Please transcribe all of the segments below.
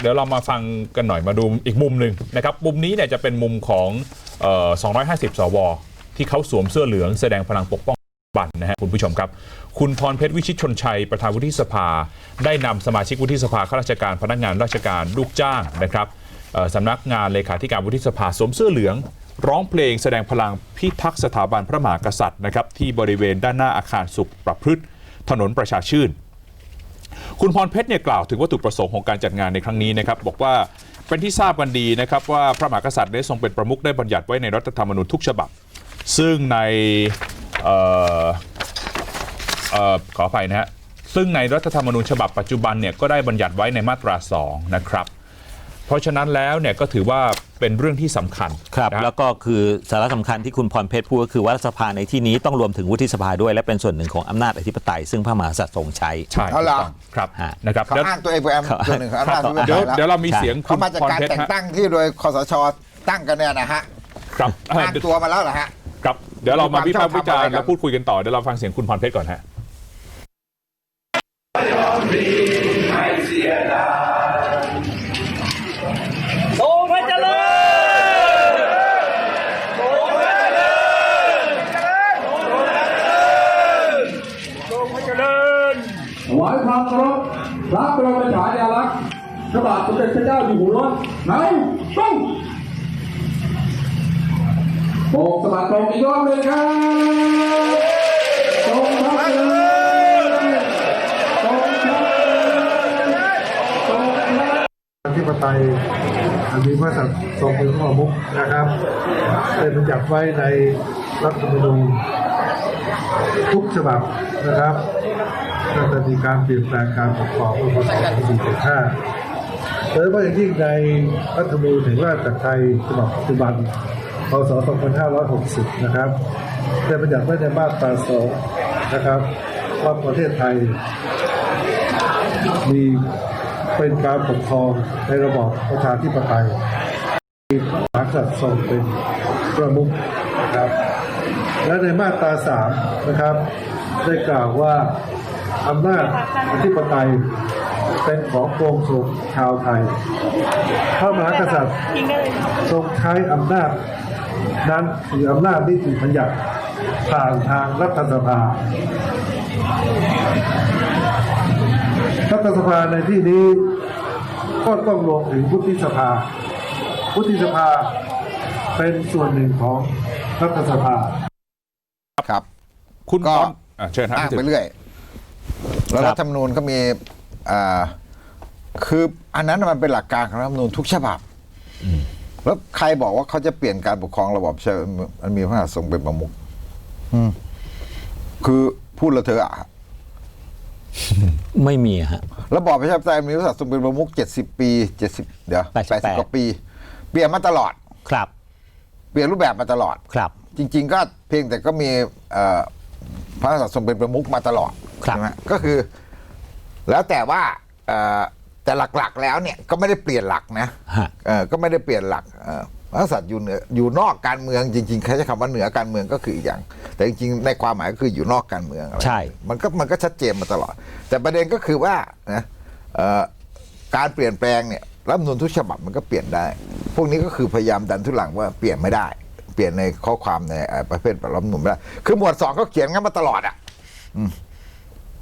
เดี๋ยวเรามาฟังกันหน่อยมาดูอีกมุมหนึ่งนะครับ มุมนี้เนี่ยจะเป็นมุมของเอ่อ250 สว ที่เขาสวมเสื้อเหลืองแสดงพลังปกป้องบันนะฮะคุณผู้ชมครับ คุณพรเพชรวิชิตชนชัย ประธานวุฒิสภา ได้นำสมาชิกวุฒิสภาข้าราชการพนักงานราชการลูกจ้างนะครับเอ่อสำนักงานเลขาธิการวุฒิสภาสวมเสื้อเหลือง ร้องเพลงแสดงพลังพิทักษ์สถาบันพระมหากษัตริย์นะครับที่บริเวณด้านหน้าอาคารสุขประพฤติ ถนนประชาชื่น คุณพรเพชรเนี่ยกล่าวถึงวัตถุประสงค์ของการจัดงานในครั้งนี้นะครับบอกว่าเป็นที่ทราบกันดีนะครับว่าพระมหากษัตริย์ได้ทรงเป็นประมุขได้บัญญัติไว้ในรัฐธรรมนูญทุกฉบับ ซึ่งในเอ่อเอ่อขออภัยนะฮะซึ่งในรัฐธรรมนูญฉบับปัจจุบันเนี่ยก็ได้บัญญัติไว้ในมาตรา 2 นะครับ เพราะฉะนั้นแล้วเนี่ยก็ถือว่า เป็นเรื่องที่สำคัญครับนะฮะแล้วก็คือสาระสำคัญที่คุณพรเพชรพูดก็คือว่ารัฐสภาในที่นี้ต้องรวมถึงวุฒิสภาด้วย และเป็นส่วนหนึ่งของอำนาจอธิปไตยซึ่งพระมหากษัตริย์ทรงใช้ใช่เอาถูกล่ะต้องครับฮะนะครับเขาเดี๋ยวอ้างตัวเองเป็นเขาตัวหนึ่งของอำนาจเขาที่เดี๋ยวแล้วเดี๋ยวเรามีเสียงคุเขาณมาจากพรการเพชรแต่งฮะตั้งที่โดยคอสชตั้งกันเนี่ยนะฮะครับเอ่ออ้างตัวมาแล้วเหรอฮะครับเดี๋ยวเรามาวิพากษ์วิจารณ์มีความชอบธรรมอะไรกันแล้วพูดคุยกันต่อเดี๋ยวเราฟังเสียงคุณพรเพชรก่อนฮะ ทรงพระเจริญทรงพระเจริญทรงพระเจริญ ถวาย ความเคารพพระบรมฉายาลักษณ์พระบาทสมเด็จพระเจ้าอยู่หัวในต้องโบกสะบัดตรงอีกรอบหนึ่งครับตรงครับเลยตรงครับตรงครับอธิปไตยอันมีพระสัตย์ทรงเป็นข้อมุกนะครับได้บรรยัติไว้ในรัฐธรรมนูญทุกฉบับนะครับ ก็จะมีการเปลี่ยนแปลงการปกครองเมื่อพศ2475โดยเฉพาะอย่างยิ่งในรัฐธรรมนูญแห่งราชอาณาจักรไทยฉบับปัจจุบันพศ2560 นะครับได้บรรยัติไว้ในมาตรา2นะครับว่าประเทศไทย มีเป็นการปกครองในระบอบประชาธิปไตยมีพระมหากษัตริย์ทรงเป็นประมุขนะครับ และในมาตราสามนะครับ ได้กล่าวว่า อำนาจอธิปไตยเป็นของปวงชนชาวไทย พระมหากษัตริย์ทรงใช้อำนาจนั้นคืออำนาจนิติบัญญัติผ่านทางรัฐสภา รัฐสภาในที่นี้ก็ต้องรวมถึงวุฒิสภา วุฒิสภาเป็นส่วนหนึ่งของรัฐสภา ครับ คุณก็พรอะเชิญครับอ้างพี่ไปถึงเรื่อย แล้วครับรัฐธรรมนูญก็มีอ่าคืออันนั้นมันเป็นหลักการของรัฐธรรมนูญทุกฉบับแล้วใครบอกว่าเขาจะเปลี่ยนการปกครองระบอบประชามันมีพระมหากษัตริย์ทรงเป็นประมุขอืมคือพูดและเธอะอะไม่มีอะฮะระบอบประชาธิปไตยมีพระมหากษัตริย์ทรงเป็นประมุขเจ็ดสิบปีเจ็ดสิบเดี๋ยว88แปดสิบกว่าปี เปลี่ยนมาตลอดครับ เปลี่ยนรูปแบบมาตลอดครับ จริง ๆ ก็เพียงแต่ก็มีเอ่อพระมหากษัตริย์ทรงเป็นประมุขมาตลอดครับ ใช่ไหมก็คือ แล้วแต่ว่าเอ่อแต่หลักๆ แล้วเนี่ยก็ไม่ได้เปลี่ยนหลักนะฮะเออก็ไม่ได้เปลี่ยนหลักเอ่อพระมหากษัตริย์อยู่เหนืออยู่นอกการเมืองจริงๆใครใช้คำว่าเหนือการเมืองก็คืออีกอย่าง แต่จริงๆ ในความหมายก็คืออยู่นอกการเมืองอะไรใช่ มันก็มันก็ชัดเจนมาตลอด แต่ประเด็นก็คือว่านะเอ่อการเปลี่ยนแปลงเนี่ยรัฐธรรมนูญทุกฉบับมันก็เปลี่ยนได้ พวกนี้ก็คือพยายามดันทุลังว่าเปลี่ยนไม่ได้ เปลี่ยนในข้อความในเอ่อประเภทรัฐธรรมนูญไม่ได้คือหมวดสองก็เขียนงั้นมาตลอดอะ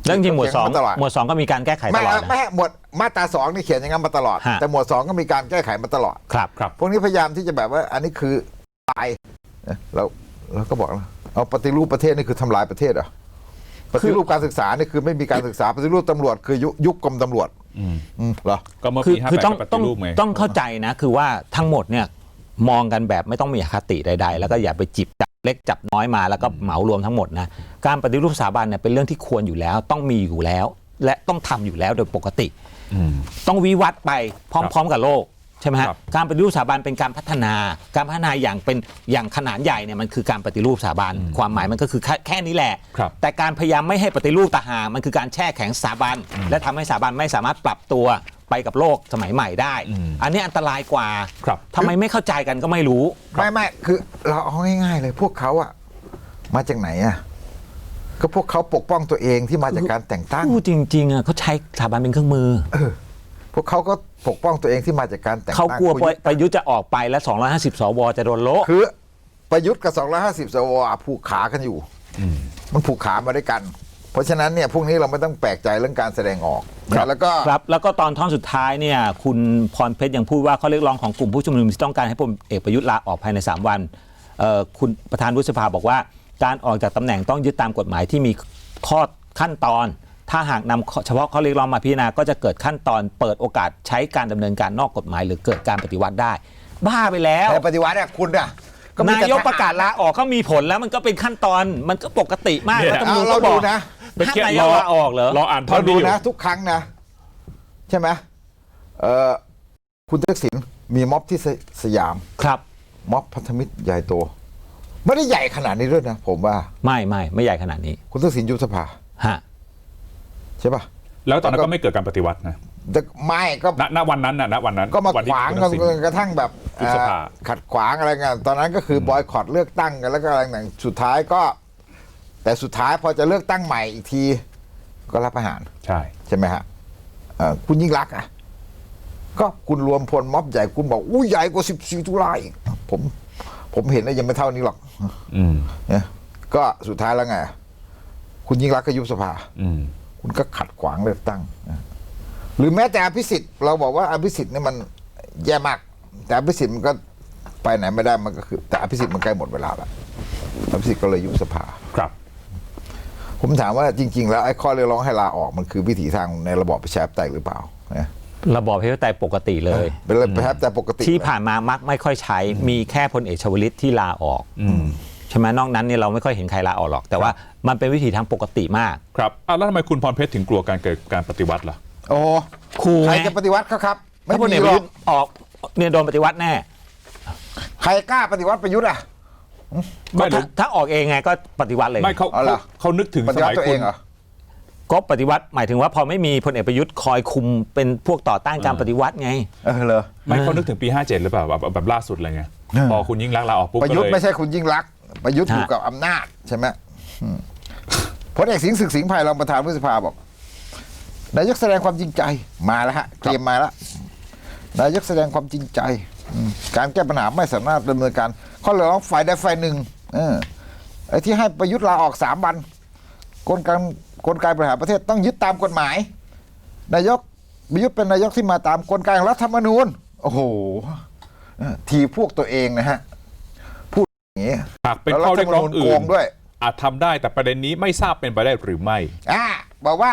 แล้วจริงๆหมวดสองเขียนมาตลอดหมวดสองก็มีการแก้ไขตไม่ลอดครับนะไม่ให้หมวดมาตราสองนี่เขียนอย่างนั้นมาตลอดฮะแต่หมวดสองก็มีการแก้ไขมาตลอดครับครับพวกนี้พยายามที่จะแบบว่า อันนี้คือตายนะเราเราก็บอกแล้วเอาปฏิรูปประเทศนี่คือทำลายประเทศเหรอปฏิรูปการศึกษานี่คือไม่มีการศึกษาปฏิรูปตำรวจคือยุยุคกรมตำรวจอืมเหรอก็เมื่อคือปีคือต้อง58ก็ปต้องฏิรูปไงต้องเข้าใจนะ คือว่าทั้งหมดเนี่ยมองกันแบบไม่ต้องมีอคติใด ๆ แล้วก็อย่าไปจิบจับ เล็กจับน้อยมาแล้วก็เหมารวมทั้งหมดนะการปฏิรูปสถาบันเนี่ยเป็นเรื่องที่ควรอยู่แล้ว ต้องมีอยู่แล้ว และต้องทำอยู่แล้วโดยปกติอืมต้องวิวัฒน์ไปพร้อม ๆ กับโลกใช่ไหมฮะครับการปฏิรูปสถาบันเป็นการพัฒนา การพัฒนาอย่างเป็นอย่างขนาดใหญ่เนี่ยมันคือการปฏิรูปสถาบันความหมายมันก็คือแค่แค่นี้แหละครับแต่การพยายามไม่ให้ปฏิรูปตาหางมันคือการแช่แข็งสถาบัน และทำให้สถาบันไม่สามารถปรับตัว ไปกับโลกสมัยใหม่ได้อืมอันนี้อันตรายกว่าครับทำไมไม่เข้าใจกันก็ไม่รู้ ไม่ไม่คือเราเอาง่ายๆเลยพวกเขาอะมาจากไหนอะก็พวกเขาปกป้องตัวเองที่มาจากการแต่งตั้งพูดจริงๆอะเขาใช้สถาบันเป็นเครื่องมือพวกเขาก็ปกป้องตัวเองที่มาจากการแต่งเขาตั้งกลัวประยุทธ์ประยุทธ์จะออกไปและ250 สวจะโดนโละคือประยุทธ์กับ 250 สวอะผูกขากันอยู่ มันผูกขามาด้วยกัน เพราะฉะนั้นเนี่ยพวกนี้เราไม่ต้องแปลกใจเรื่องการแสดงออกนะแล้วก็ครับแล้วก็ตอนท่อนสุดท้ายเนี่ยคุณพรเพชรยังพูดว่าข้อเรียกร้องของกลุ่มผู้ชุมนุมที่ต้องการให้พลเอกประยุทธ์ลาออกภายใน 3 วันเอ่อคุณประธานวุฒิสภาบอกว่า การออกจากตำแหน่งต้องยึดตามกฎหมายที่มีข้อขั้นตอน ถ้าหากนำเฉพาะข้อเรียกร้องมาพิจารณาก็จะเกิดขั้นตอนเปิดโอกาสใช้การดำเนินการนอกกฎหมาย หรือเกิดการปฏิวัติได้ บ้าไปแล้วในปฏิวัติเนี่ยคุณอะมีนาแต่ยกประกาศลาออกก็มีผลแล้วมันก็เป็นขั้นตอนมันก็ปกติมากเนี่ย รัฐธรรมนูญเอาเราก็บดูอกนะ เมื่อห้ามกี้นายกลาออกเหรอรออ่านท่อเรานดูนี้อยู่นะ ทุกครั้งนะ ใช่ไหมเอ่อคุณทักษิณมีม็อบที่สสยามครับม็อบพันธมิตรใหญ่โตไม่ได้ใหญ่ขนาดนี้ด้วยนะผมว่า ไม่ไม่ไม่ใหญ่ขนาดนี้ คุณทักษิณยุบสภาฮะใช่ป่ะแล้วตอนนั้นก็ไม่เกิดการปฏิวัตินะแต่ไม่ก็ณณวันนั้นนะณวันนั้น ก็มาวันขที่วางคุณกัทันกษิณจนกระทั่งแบบยุบสภาเอ่อขัดขวางอะไรกันตอนนั้นก็คือบอยคอรเลือกตั้งกันแล้วก็อะไรต่างๆสุดท้ายก็ แต่สุดท้ายพอจะเลือกตั้งใหม่อีกทีก็รับประหารใช่ ใช่ไหมฮะเอ่อคุณยิ่งรักษณ์อะ ก็คุณรวมพลม็อบใหญ่คุณบอกอู้ใหญ่กว่า14ตุลาอีกผม ผมเห็นแล้วยังไม่เท่านี้หรอกอืมเนี่ยก็สุดท้ายแล้วไง คุณยิ่งรักษณ์ก็ยุบสภา อืม คุณก็ขัดขวางเลือกตั้งนะหรือแม้แต่อภิสิทธิ์เราบอกว่าอภิสิทธิ์นี่มันแย่มาก แต่อภิสิทธิ์มันก็ไปไหนไม่ได้มันก็คือ แต่อภิสิทธิ์มันใกล้หมดเวลาแล้วอภิสิทธิ์ก็เลยยุบสภา ครับ ผมถามว่าจริง ๆ แล้วไอ้ข้อเรียกร้องให้ลาออกมันคือวิถีทางในระบอบประชาธิปไตยหรือเปล่านะระบอบประชาธิปไตยปกติเลย เป็นระบอบประชาธิปไตยปกติที่ผ่านมามักไม่ค่อยใช้ มีแค่พลเอกชวลิตที่ลาออกใช่ไหมนอกนั้นเนี่ยเราไม่ค่อยเห็นใครลาออกหรอก แต่ว่ามันเป็นวิถีทางปกติมาก ครับอะแล้วทำไมคุณพรเพชรถึงกลัวการเกิดการปฏิวัติล่ะ โอ้ครูใครไง จะปฏิวัติเขาครับ ไม่ถ้าพลมีเอกหปรระอยุกทธ์ออกเนี่ยโดนปฏิวัติแน่ ใครกล้าปฏิวัติประยุทธ์อะ ไม่ก็หรืถ้าอถ้าออกเองไงก็ปฏิวัติเลย ไม่เขาเอาเหรเขาอเขานึกถึงปสฏิวัมัติยตัวเอคุงณเหรอ ก็ปฏิวัติหมายถึงว่าพอไม่มีพลเอกประยุทธ์คอยคุมเป็นพวกต่อต้านการปฏิวัติไง เออเหรอ ไม่เขานึกถึงปี 57 หรือเปล่าแบบแบบล่าสุดอะไรเงี้ยเออ พอคุณยิ่งรักษณ์ลาออกปุ๊บประก็ยุทเลธ์ยไม่ใช่คุณยิ่งรักษณ์ประยุทธ์ฮะอยู่กับอำนาจใช่ไหมอืมพลเอกสิงห์ศึกสิงห์ไพรรองประธานวุฒิสภาบอก นายกแสดงความจริงใจมาแล้วฮะเตรียมมาแล้วนายกแสดงความจริงใจอืมการแก้ปัญหาไม่สามารถดำเนินการ ข้อเรียกร้องฝ่ายใดฝ่ายหนึ่งเออไอ้ที่ให้ประยุทธ์ลาออกสามวันกลไกกลไกบริหารประเทศต้องยึดตามกฎหมาย นายกประยุทธ์เป็นนายกที่มาตามกลไกของรัฐธรรมนูญ โอ้โหเออทีพวกตัวเองนะฮะพูดอย่างนี้หากเป็นแล้วข้อเรียกร้องรัฐธรรมนูญอื่โกนงด้วย อาจทำได้แต่ประเด็นนี้ไม่ทราบเป็นไปได้หรือไม่อ่าบอกว่า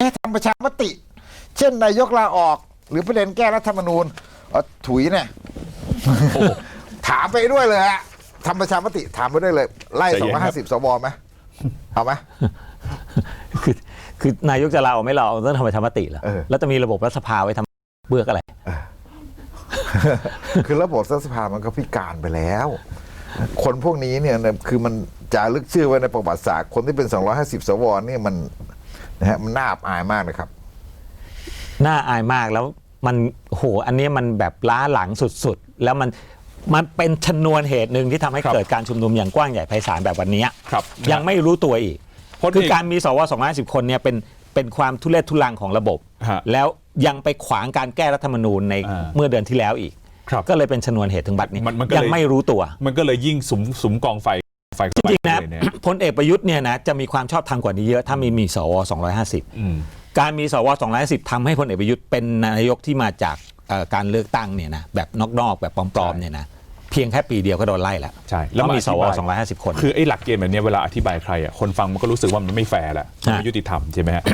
ให้ทำประชามติ เช่นนายกลาออก หรือประเด็นแก้รัฐธรรมนูญเอาถุยเนี่ย ถามไปด้วยเลยฮะทำประชามติถามไปด้วยเลย ไล่ใจสอเย็งนร้อยครัห้าบสิบสวไหมเอาไหม คือคือนายกจะลาออกไม่ลาออกต้องทำประชามติเหรอเออ แล้วจะมีระบบรัฐสภาไว้ทำเบือกอะไร คือระบบรัฐสภามันก็พิการไปแล้ว คนพวกนี้เนี่ยนะคือมันจารึกชื่อไว้ในประวัติศาสตร์ คนที่เป็น 250 สวเนี่ยมันนะฮะมันน่าอับอายมากนะครับ น่าอายมากแล้วมันโหอันนี้มันแบบล้าหลังสุดๆ แล้วมัน มันเป็นชนวนเหตุหนึ่งที่ทำให้ครับเกิดการชุมนุมอย่างกว้างใหญ่ไพศาลแบบวันนี้ครับยังไม่รู้ตัวอีกพลเอกคือการมีสว250คนเนี่ยเป็นเป็นความทุเรศทุลังของระบบ ฮะแล้วยังไปขวางการแก้รัฐธรรมนูญในอ่าเมื่อเดือนที่แล้วอีก ครับก็เลยเป็นชนวนเหตุถึงบัดนี้มันมันก็เลย ยังไม่รู้ตัว มันก็เลยยิ่งสุมสุมกองไฟไฟจริงๆนะเลยเนี่ยพลเอกประยุทธ์เนี่ยนะจะมีความชอบธรรมกว่านี้เยอะถ้ามีมีสว250อืมการมีสว 250ทำให้พลเอกประยุทธ์เป็นนายกที่มาจากเอ่อ การเลือกตั้งเนี่ยนะแบบนอกๆแบบปลอมๆเนี่ยนะเพียงแค่ปีเดียวก็โดนไล่แล้วใช่แล้วามีสวอธิบาย250คน คือไอ้หลักเกณฑ์แบบเนี้ยเวลาอธิบายใครอะคนฟังมันก็รู้สึกว่ามันไม่แฟร์แหละฮะไม่ยุติธรรมใช่ไหมฮะ